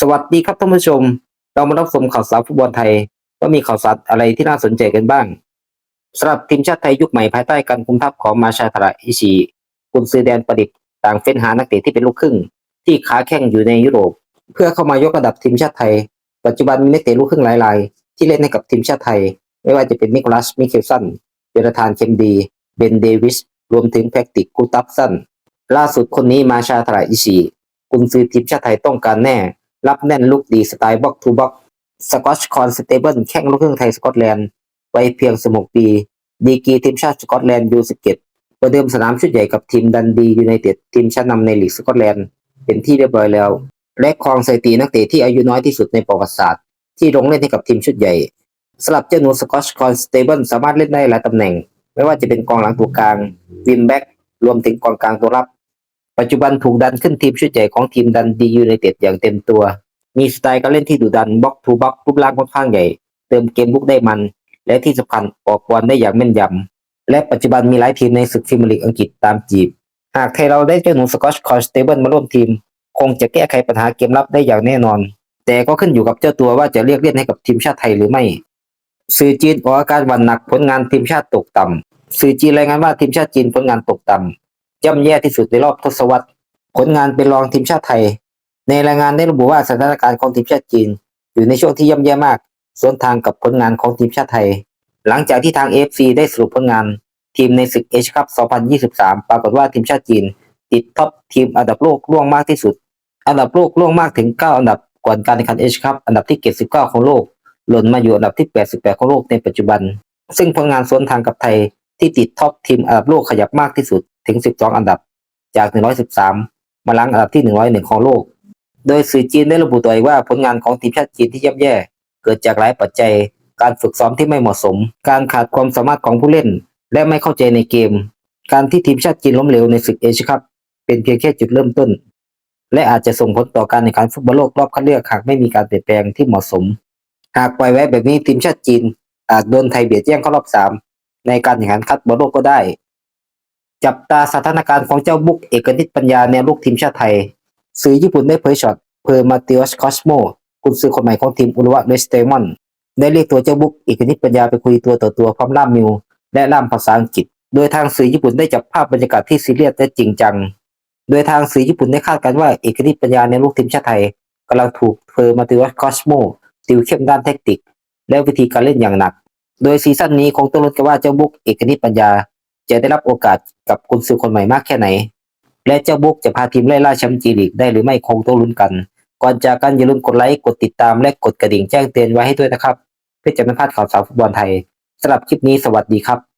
สวัสดีครับท่านผู้ชม เรามารับชมข่าวสารฟุตบอลไทย ว่ามีข่าวสารอะไรที่น่าสนใจกันบ้างสำหรับทีมชาติไทยยุคใหม่ภายใต้การคุมทัพของมาชาธระอิชิกุนซือแดนประดิษฐ์ต่างเฟ้นหานักเตะที่เป็นลูกครึ่ง ที่ขาแข้งอยู่ในยุโรป เพื่อเข้ามายกระดับทีมชาติไทย ปัจจุบันมีนักเตะลูกครึ่งหลายรายที่เล่นให้กับทีมชาติไทย ไม่ว่าจะเป็นนิโคลัสมิเคลสันเจรธานเคมดีเบนเดวิสรวมถึงแพคติกคูตับสันล่าสุดคนนี้มาชาธระอิชิกุนซือทีมชาติไทยต้องการแน่ รับแน่นลุกดีสไตล์บ็อกทูบ็อกสกอตช์คอนสเตเบิลแข้งลูกครึ่งไทยสกอตแลนด์ไวัยเพียง16ปี ดีกีทีมชาติสกอตแลนด์ยู17ประเดิมสนามชุดใหญ่กับทีมดันดียูไนเต็ดทีมชั้นนำในลีกสกอตแลนด์เป็นที่เรียบร้อยแล้ว และครองสถิตินักเตะที่อายุน้อยที่สุดในประวัติศาสตร์ ที่ลงเล่นให้กับทีมชุดใหญ่สลับเจ้าหนูสกอตช์คอนสเตเบิลสามารถเล่นได้หลายตำแหน่ง ไม่ว่าจะเป็นกองหลังตัวกลางวิมแบ็กรวมถึงกองกลางตัวรับ ปัจจุบันถูกดันขึ้นทีมชุดใหญ่ของทีมดันดียูไนเต็ดอย่างเต็มตัว มีสไตล์การเล่นที่ดุดันบล็อกทูบล็อกรูปร่างค่อนข้างใหญ่ เติมเกมบุกได้มัน และที่สำคัญออกบอลได้อย่างแม่นยำ และปัจจุบันมีหลายทีมในศึกพรีเมียร์ลีกอังกฤษตามจีบ หากไทยเราได้เจ้าหนูสกอตคอนสเตเบิลมาร่วมทีม คงจะแก้ไขปัญหาเกมรับได้อย่างแน่นอน แต่ก็ขึ้นอยู่กับเจ้าตัวว่าจะเรียกเล่นให้กับทีมชาติไทยหรือไม่ สื่อจีนออกอาการวันหนักผลงานทีมชาติตกต่ำสื่อจีนรายงานว่าทีมชาติจีนผลงานตกต่ำ ย่ำแย่ที่สุดในรอบทศวรรษ ผลงานเป็นรองทีมชาติไทย ในรายงานได้ระบุว่าสถานการณ์ของทีมชาติจีน อยู่ในช่วงที่ย่ำแย่มากสวนทางกับผลงานของทีมชาติไทย หลังจากที่ทาง AFC ได้สรุปผลงาน ทีมในศึกเอชคัพ 2023 ปรากฏว่าทีมชาติจีน ติดท็อปทีมอันดับโลกล่วงมากที่สุด อันดับโลกล่วงมากถึง 9 อันดับก่อนการแข่งขันเอชคัพอันดับที่ 79 ของโลก หล่นมาอยู่อันดับที่ 88 ของโลกในปัจจุบัน ซึ่งผลงานสวนทางกับไทยที่ติดท็อปทีมอันดับโลกขยับมากที่สุด ถึง 12 อันดับจาก 113 มาล้างอันดับที่ 101 ของโลก โดยสื่อจีนได้ระบุตัวเองว่าผลงานของทีมชาติจีนที่ย่ำแย่ เกิดจากหลายปัจจัย การฝึกซ้อมที่ไม่เหมาะสม การขาดความสามารถของผู้เล่น และไม่เข้าใจในเกม การที่ทีมชาติจีนล้มเหลวในศึกเอเชียคัพเป็นเพียงแค่จุดเริ่มต้น และอาจจะส่งผลต่อการแข่งขันฟุตบอลโลกรอบคัดเลือกหากไม่มีการเปลี่ยนแปลงที่เหมาะสม หากปล่อยไว้แบบนี้ทีมชาติจีนอาจโดนไทยเบียดแย่งเข้ารอบสามในการแข่งขันคัดบอลโลกก็ได้ จับตาสถานการณ์ของเจ้าบุกเอกนิตปัญญาในลูกทีมชาติไทย สื่อญี่ปุ่นได้เผยช็อตเพอร์มาเตียสคอสโมกุนซือคนใหม่ของทีมอุรุวะเรสเตมอน ได้เรียกตัวเจ้าบุกเอกนิตปัญญาไปคุยตัวต่อตัวพร้อมล่ามมิว และล่ามภาษาอังกฤษ โดยทางสื่อญี่ปุ่นได้จับภาพบรรยากาศที่ซีเรียสและจริงจัง โดยทางสื่อญี่ปุ่นได้คาดการณ์ว่าเอกนิตปัญญาในลูกทีมชาติไทยกำลังถูกเพอร์มาเตียสคอสโมติวเข้มด้านแทคติกและวิธีการเล่นอย่างหนัก โดยซีซั่นนี้คงต้องลุ้นกันว่าเจ้าบุกเอกนิตปัญญา จะได้รับโอกาสกับกุนซือคนใหม่มากแค่ไหน และเจ้าบุกจะพาทีมไล่ล่าแชมป์จีลีกได้หรือไม่คงต้องลุ้นกัน ก่อนจากกันอย่าลืมกดไลค์กดติดตามและกดกระดิ่งแจ้งเตือนไว้ให้ด้วยนะครับ เพื่อจะไม่พลาดข่าวสารฟุตบอลไทยสำหรับคลิปนี้สวัสดีครับ